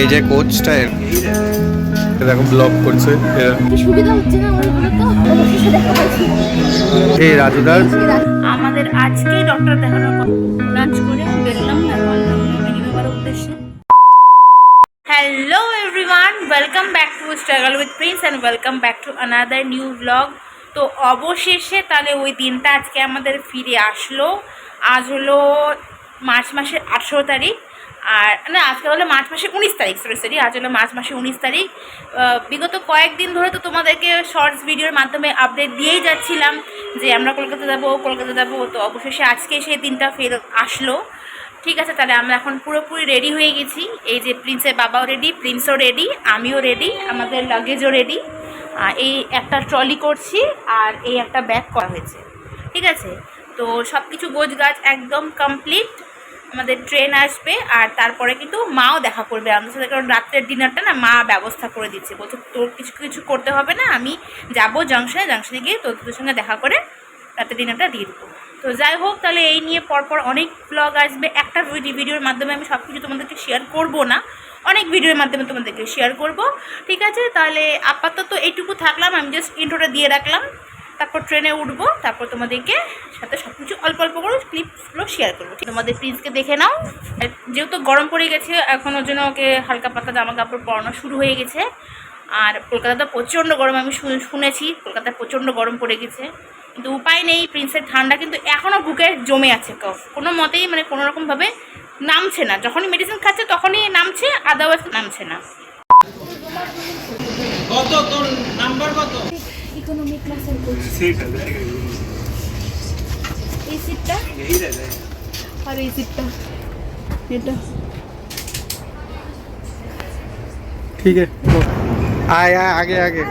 এই যে কোচটা দেখো ব্লগ করছে। এই রাজুদার আমাদের আজকে ডক্টর দেখানোর লাঞ্চ করে বেরোলাম উদ্দেশ্যে। Hello everyone welcome back to struggle with Prince and welcome back to another new blog তো অবশেষে তাহলে ওই দিনটা আজকে আমাদের ফিরে আসলো। আজ হলো মার্চ মাসের আঠেরো তারিখ। আর, না আজকে হলো মার্চ মাসের উনিশ তারিখ সরি সরি আজ হলো মার্চ মাসের উনিশ তারিখ। বিগত কয়েকদিন ধরে তো তোমাদেরকে শর্টস ভিডিওর মাধ্যমে আপডেট দিয়েই যাচ্ছিলাম যে আমরা কলকাতা যাব কলকাতা যাব, তো অবশেষে আজকে সেই দিনটা ফের আসলো। ঠিক আছে, তাহলে আমরা এখন পুরোপুরি রেডি হয়ে গেছি। এই যে প্রিন্সের বাবাও রেডি প্রিন্সও রেডি আমিও রেডি আমাদের লাগেজও রেডি এই একটা ট্রলি করছি আর এই একটা ব্যাগ করা হয়েছে। ঠিক আছে? তো সব কিছু গোছ গাছ একদম কমপ্লিট আমাদের ট্রেন আসবে আর তারপরে কিন্তু মাও দেখা করবে আমাদের সাথে। কারণ রাত্রের ডিনারটা না মা ব্যবস্থা করে দিচ্ছে। বলছে, তোর কিছু কিছু করতে হবে না, আমি যাব জাংশনে জাংশনে গিয়ে তোর তোদের সঙ্গে দেখা করে রাতের ডিনারটা দিয়ে দেবো। তো যাই হোক, তাহলে এই নিয়ে পরপর অনেক ব্লগ আসবে। একটা ভিডিও ভিডিওর মাধ্যমে আমি সব কিছু তোমাদেরকে শেয়ার করব না। অনেক ভিডিওর মাধ্যমে তোমাদেরকে শেয়ার করব। ঠিক আছে? তাহলে আপাতত এইটুকু থাকলাম। আমি জাস্ট ইন্ট্রোটা দিয়ে রাখলাম। তারপর ট্রেনে উঠবো, তারপর তোমাদেরকে সাথে সব কিছু অল্প অল্প করে ক্লিপসগুলো শেয়ার করব। তোমাদের প্রিন্সকে দেখে নাও। যেহেতু গরম পড়ে গেছে, এখন ওর জন্য ওকে হালকা পাতলা জামা কাপড় পরানো শুরু হয়ে গেছে। আর কলকাতাতে প্রচণ্ড গরম, আমি শুনেছি কলকাতায় প্রচণ্ড গরম পড়ে গেছে। কিন্তু উপায় নেই প্রিন্সের ঠান্ডা কিন্তু এখনও বুকে জমে আছে। কোনো মতেই মানে কোনো রকমভাবে নামছে না। যখনই মেডিসিন খাচ্ছে তখনই নামছে আদারওয়াইজ নামছে না। কত? তোর নাম্বার কত? ইকোনমি ক্লাসের কোচ এই সিটটা আর এই সিটটা এটা? ঠিক আছে আয় আয় আগে আগে।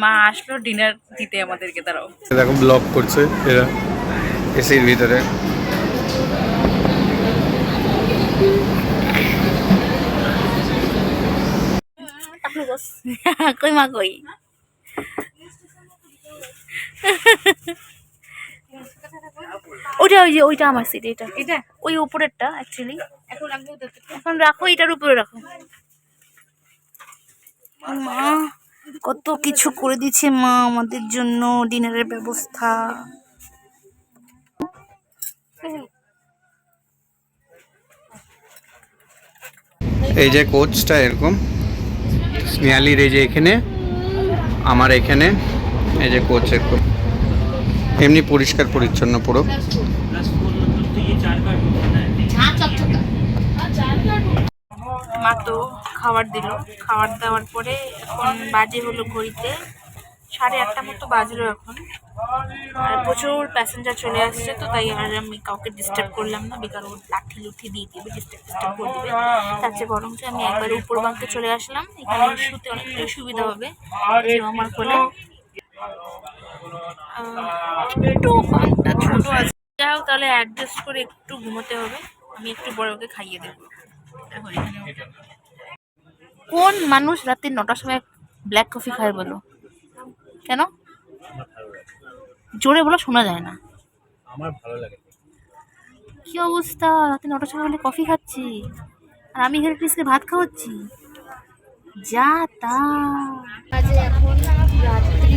মা আসলো ডিনার দিতে আমাদেরকে তারাও দেখো ব্লগ করছে এরা এসির ভিতরে। কই মা কই? ওইটা ওই যে ওইটা আমার সিট এটা। এটা? ওই উপরেরটা অ্যাকচুয়ালি এখন রাখব এখন রাখো এটার উপরে রাখো। মা কত কিছু করে দিচ্ছে মা আমাদের জন্য ডিনারের ব্যবস্থা। এই যে কোচটা এরকম স্নেহালির এই যে এখানে। আমার এখানে, এই যে কোচ এমনি পরিষ্কার পরিচ্ছন্ন পুরো। মা তো খাবার দিল। খাবার দেওয়ার পরে এখন বাজে হলো ঘড়িতে। সাড়ে আটটা মতো বাজলো এখন। আর প্রচুর প্যাসেঞ্জার চলে আসছে, তো তাই আর আমি কাউকে ডিস্টার্ব করলাম না। বেকার ওর লাঠি লুঠি দিয়ে দিবে ডিস্টার্ব ডিস্টার্ব করে দিবে। তার চেয়ে বরঞ্চ আমি একবার উপর বাঙ্কে চলে আসলাম। এখানে শুতে অনেকটাই সুবিধা হবে যে আমার কোলে। একটু বাঙ্কটা ছোট আছে। যাই হোক তাহলে অ্যাডজাস্ট করে একটু ঘুমোতে হবে। আমি একটু বড় ওকে খাইয়ে দেবো। এখন এখানে কোন মানুষ রাত্রি নটার সময় ব্ল্যাক কফি খায় বলো? কেন? জোরে বলো শোনা যায় না। আমার ভালো লাগে। কি অবস্থা? রাতে নটার সময় হলে কফি খাচ্ছি আর আমি এখানে প্লিজকে ভাত খাওয়াচ্ছি? যা তা। এখন রাত্রি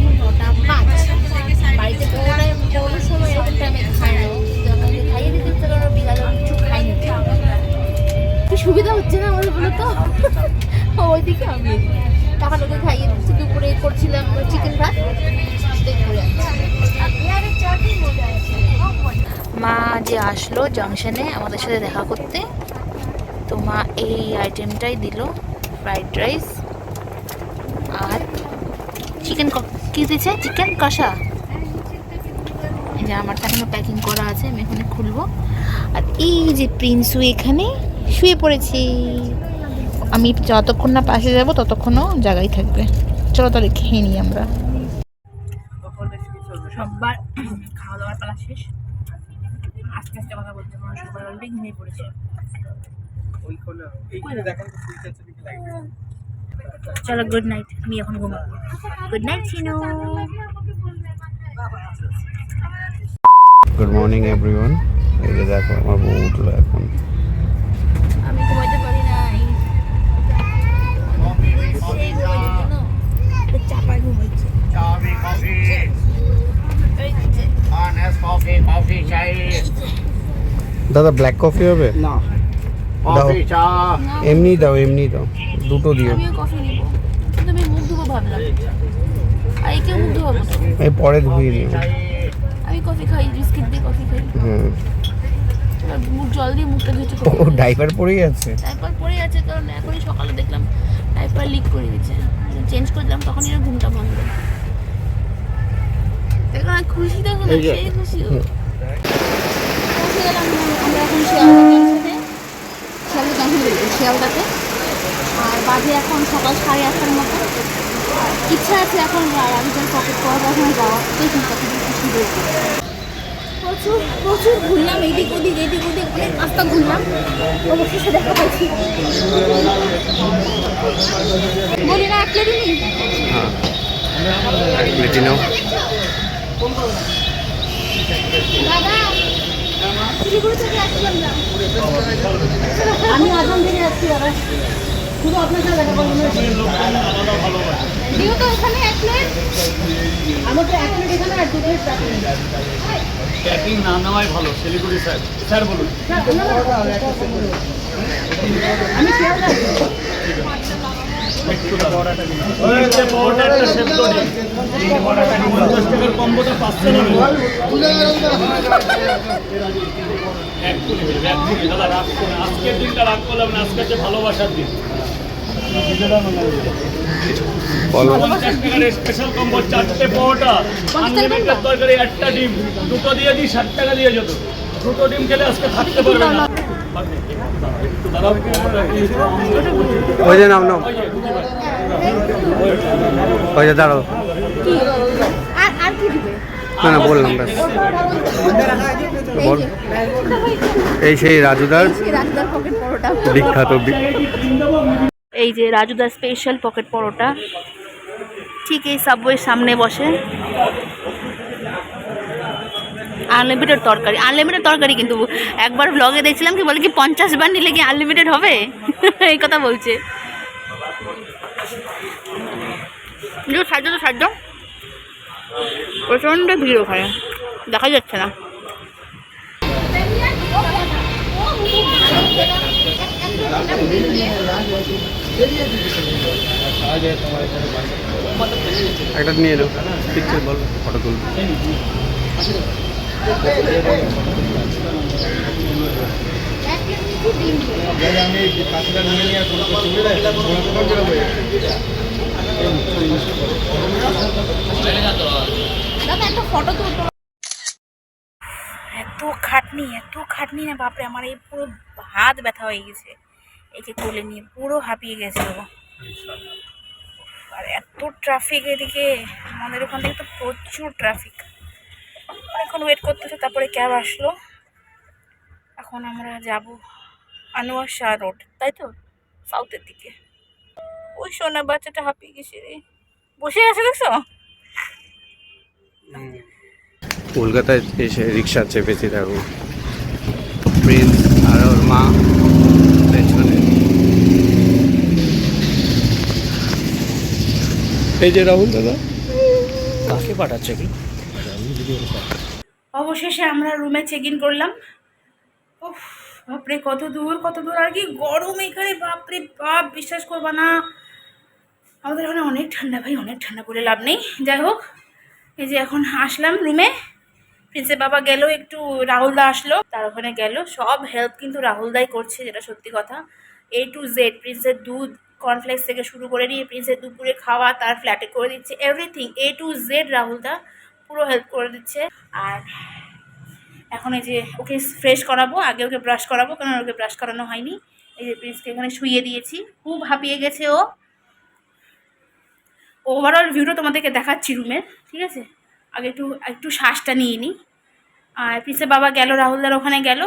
আসলো জাংশনে আমাদের সাথে দেখা করতে। তো মা এই আইটেমটাই দিল ফ্রাইড রাইস আর চিকেন কি দিয়েছে? চিকেন কষা? যে আমারটা এখনও প্যাকিং করা আছে, আমি এখানে খুলবো। আর এই যে প্রিন্সু এখানে শুয়ে পড়েছি। আমি যতক্ষণ না পাশে যাব, ততক্ষণও জায়গায় থাকবে। চলো তাহলে খেয়ে নিই আমরা। করেছে। চলো গুড নাইট আমি এখন ঘুমাবো। Good night Sinu good morning everyone এই যে দেখো আমার বউ উঠল এখন। আমি ঘুমাইতে পারি নাই। চাপায় ঘুমাইছে। কফি কফি চাই দাদা ব্ল্যাক কফি হবে? না। দাও। কফি চা। এমনি দাও এমনি দাও। দুটো দিও। এই পরে ধুয়ে নিও। আমি কফি খাই বিস্কিট দিয়ে কফি খাই। হুম। জল দিয়ে মুখটা ও ডাইপার পরেই আছে? পড়ে আছে কারণ এখনই সকালে দেখলাম ডাইপার লিক করে দিচ্ছে চেঞ্জ করে দিলাম তখনই আর ঘুমটা দেখো খুশি দেখো না এই সেই খুশি পৌঁছে গেলাম আমরা এখন শিয়ালদা শিয়ালদাতে। আর বাজে এখন সকাল সাড়ে আটটার মতো। ইচ্ছা আছে এখন রাবিজার পকেট করার ওখানে যাওয়া দেখুন কত খুশি প্রচুর প্রচুর ঘুরলাম এদিক ওদিক এদিক ওদিক অনেক রাস্তা ঘুরলাম। অবশেষে দেখা বলি না এক হ্যাঁ এক প্লেটই দাদা শিলিগুড়ি থেকে আসছিলাম না আমি আসাম থেকে আসছি দাদা শুধু আপনার সাথে দেখা করব তো এখানে এক প্লেট আমার তো এক প্লেট এখানে আর দু প্লেট প্যাকিং না নেওয়াই ভালো শিলিগুড়ি স্যার স্যার বলুন। আমি কম্বোটা পাচ্ছে না আজকের দিনটা রাগ করলাম না আজকে হচ্ছে ভালোবাসার দিন। বলো পঞ্চাশ টাকার স্পেশাল কম্বো চারটে পাওয়াটা আনলিমিটেড তরকারি একটা ডিম। দুটো দিয়ে দিই ষাট টাকা দিয়ে যেত। দুটো ডিম খেলে আজকে থাকতে পারবে না। ওই যে নাও নাও ওই যে দাঁড়াও আর আর কি? দিবে না না বললাম ব্যাস। বল। এই সেই রাজুদার সেই রাজদার পকেট পরোটা। বিখ্যাত এই যে রাজুদা স্পেশাল পকেট পরোটা। ঠিক এই সাবওয়ের সামনে বসে। আনলিমিটেড তরকারি। আনলিমিটেড তরকারি কিন্তু একবার ব্লগে দেখছিলাম কি বলে কি পঞ্চাশ বার নিলে কি আনলিমিটেড হবে? এই কথা বলছে। যে সাহায্য তো সাহায্য প্রচণ্ড ভিড় ওখানে। দেখা যাচ্ছে না। একটা নিয়ে নাও। পিকচার বল ফটো তুলবো। দাদা, একটা ফটো তো এত খাটনি এত খাটনি না, বাপরে, আমার এই পুরো হাত ব্যথা হয়ে গেছে। একে কোলে নিয়ে পুরো হাঁপিয়ে গেছে আর এত ট্রাফিক এদিকে, আমাদের ওখান থেকে তো প্রচুর ট্রাফিক অনেকক্ষণ ওয়েট করতেছে তারপরে ক্যাব আসলো। এখন আমরা যাব আনোয়ার শাহ রোড তাই তো? সাউথের দিকে। ওই সোনা বাচ্চাটা হাঁপিয়ে গেছে রে। বসে আছে দেখছ? কলকাতায় এসে রিক্সা চেপেছি দেখো। প্রিন্স আর ওর মা পেছনে। এই যে রাহুল দাদা। কাকে পাঠাচ্ছে কি? অবশেষে আমরা রুমে চেক ইন করলাম। উফ, বাপরে কত দূর কত দূর। আর কি গরম এখানে বাপরে বাপ বিশ্বাস করবা না। আমাদের এখানে অনেক ঠান্ডা ভাই অনেক ঠান্ডা করে লাভ নেই। যাই হোক এই যে এখন আসলাম রুমে প্রিন্সের বাবা গেল, একটু রাহুলদা আসলো, তার ওখানে গেল। সব হেল্প কিন্তু রাহুলদাই করছে, যেটা সত্যি কথা। এ টু জেড প্রিন্সের দুধ কর্নফ্লেক্স থেকে শুরু করে নিয়ে প্রিন্সের দুপুরে খাওয়া, তার ফ্ল্যাটে করে দিচ্ছে এভরিথিং এ টু জেড রাহুলদা পুরো হেল্প করে দিচ্ছে। আর এখন এই যে ওকে ফ্রেশ করাবো, আগে ওকে ব্রাশ করাবো কারণ ওকে ব্রাশ করানো হয়নি। এই যে প্রিন্সকে এখানে শুইয়ে দিয়েছি। খুব হাঁপিয়ে গেছে ও। ওভারঅল ভিউটা তোমাদেরকে দেখাচ্ছি রুমের ঠিক আছে? আগে একটু একটু শ্বাসটা নিয়ে নিই আর প্রিন্সের বাবা গেল রাহুলদার ওখানে গেল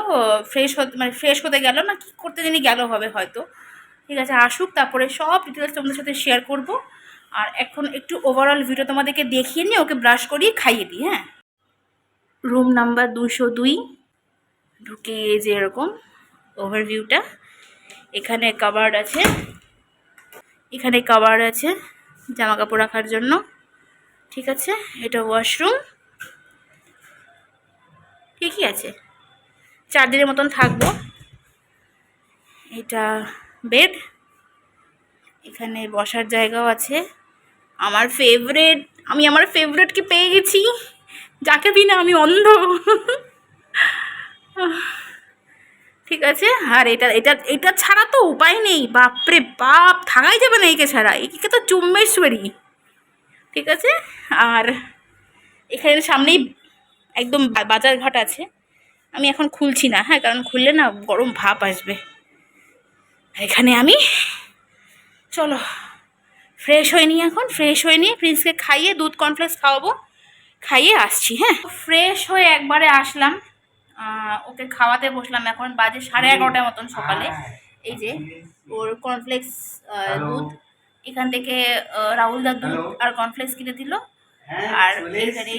ফ্রেশ হতে মানে ফ্রেশ হতে গেল না, কী করতে জানি গেল হবে হয়তো। ঠিক আছে, আসুক, তারপরে সব ডিটেলস তোমাদের সাথে শেয়ার করব। আর এখন একটু ওভারঅল ভিডিও তোমাদেরকে দেখিয়ে নিয়ে ওকে ব্রাশ করিয়ে খাইয়ে দিই হ্যাঁ? রুম নাম্বার দুশো দুই, ঢুকে যে এরকম ওভারভিউটা এখানে কাবার্ড আছে। এখানে কাবার্ড আছে। জামা কাপড় রাখার জন্য। ঠিক আছে? এটা ওয়াশরুম ঠিকই আছে। চার দিনের মতন থাকব। এটা বেড এখানে বসার জায়গাও আছে। আমার ফেভারেট আমি আমার ফেভারেটকে পেয়ে গেছি। যাকে বিনা আমি অন্ধ। ঠিক আছে? আর এটা এটা এটা ছাড়া তো উপায় নেই। বাপরে বাপ, থাকাই যাবে না একে ছাড়া। একে তো চুম্বেশ্বরী ঠিক আছে? আর এখানে সামনেই একদম বাজার ঘাট আছে। আমি এখন খুলছি না হ্যাঁ কারণ খুললে না গরম ভাপ আসবে। এখানে আমি, চলো ফ্রেশ হয়ে নিই এখন ফ্রেশ হয়ে নিয়ে প্রিন্সকে খাইয়ে দুধ কর্নফ্লেক্স খাওয়াবো। খাইয়ে আসছি হ্যাঁ। ফ্রেশ হয়ে একবারে আসলাম। ওকে খাওয়াতে বসলাম এখন বাজে সাড়ে এগারোটার মতন সকালে। এই যে ওর কর্নফ্লেক্স দুধ এখান থেকে আহ, রাহুলদার দুধ আর কর্নফ্লেক্স কিনে দিল। আর এইখানে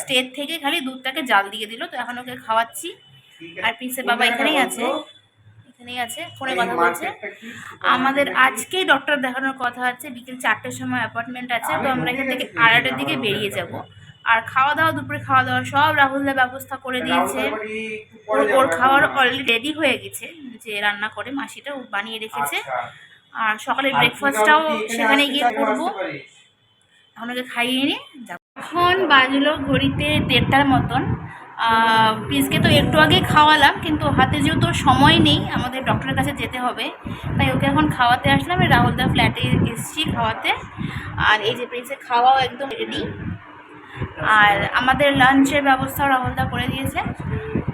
স্টেট থেকে খালি দুধটাকে জাল দিয়ে দিল। তো এখন ওকে খাওয়াচ্ছি। আর পিসের বাবা এখানেই আছে। এখানেই আছে ফোনে কথা বলছে। আমাদের আজকেই ডক্টর দেখানোর কথা আছে। বিকেল চারটের সময় অ্যাপয়েন্টমেন্ট আছে। তো আমরা এখান থেকে আড়াইটার দিকে বেরিয়ে যাব। আর খাওয়া দাওয়া দুপুরে খাওয়া দাওয়া সব রাহুলদা ব্যবস্থা করে দিয়েছে। ওর খাওয়ার অলরেডি রেডি হয়ে গেছে যে রান্না করে মাসিটা ও বানিয়ে রেখেছে। আর সকালের ব্রেকফাস্টটাও সেখানে গিয়ে করব। ওকে খাইয়ে নিয়ে যাব। এখন বাজলো ঘড়িতে দেড়টার মতন। প্রিন্সকে তো একটু আগে খাওয়ালাম কিন্তু হাতে যেহেতু সময় নেই আমাদের ডক্টরের কাছে যেতে হবে। তাই ওকে এখন খাওয়াতে আসলাম এই রাহুলদা ফ্ল্যাটে এসেছি খাওয়াতে। আর এই যে প্রিন্সের খাওয়াও একদম রেডি আর আমাদের লাঞ্চের ব্যবস্থাও রাহুলদা করে দিয়েছে।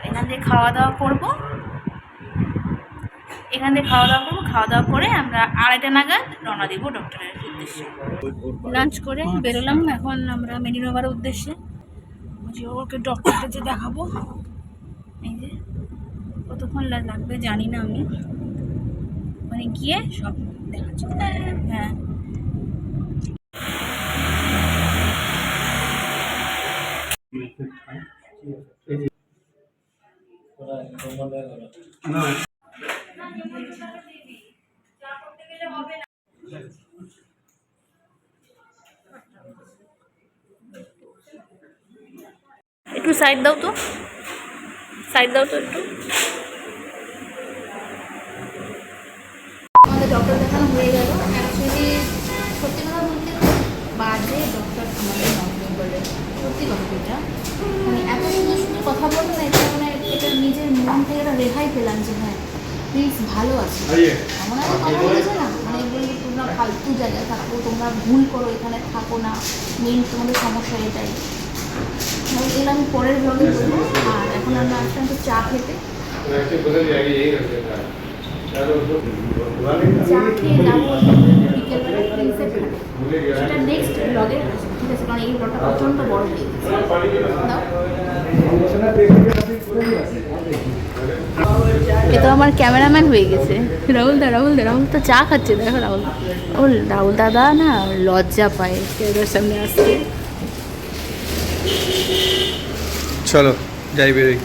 এখান থেকে খাওয়া দাওয়া করব। এখান থেকে খাওয়া দাওয়া করব। খাওয়া দাওয়া করে আমরা আড়াইটা নাগাদ রওনা দিব ডক্টরের উদ্দেশ্যে। লাঞ্চ করে বেরোলাম। এখন আমরা মেডিনোভার উদ্দেশ্যে। যে ওকে ডক্টরটা যে দেখাবো। এই যে, কতক্ষণ লাগবে জানি না আমি। ওখানে গিয়ে সব দেখাচ্ছি। হ্যাঁ। একটু সাইড দাও তো। সাইড দাও তো একটু। আমাদের ডক্টর দেখানো হয়ে গেল অ্যাকচুয়ালি সত্যি কথা বলতে খুব বাজে ডক্টর আমাদের নজরে বলে সত্যি কথা এটা মানে এত সুন্দর সুন্দর কথা বলতো না এটা মানে এটা নিজের মন থেকে একটা রেহাই পেলাম যে হ্যাঁ প্লিজ ভালো আছে। এমন একটা কথা বলেছে না? মানে বলি তোমরা ফালতু জায়গায় থাকো তোমরা ভুল করো এখানে থাকো না মেন তোমাদের সমস্যা এটাই। এগুলো আমি পরের ব্লগে বলব। আর এখন আমরা আসলাম তো চা খেতে। চা খেয়ে যাব বিকেলবেলা প্রিন্সের ঘাটে সেটা নেক্সট ব্লগে ঠিক আছে কারণ এই ব্লগটা প্রচণ্ড বড় হয়ে এ তো আমার ক্যামেরাম্যান হয়ে গেছে। রাহুল দা রাহুল দা, রাহুল তো চা খাচ্ছে, দেখো রাহুল। ও রাহুল দাদা না লজ্জা পায় ক্যামেরার সামনে আসতে চলো, যাই বেরোই।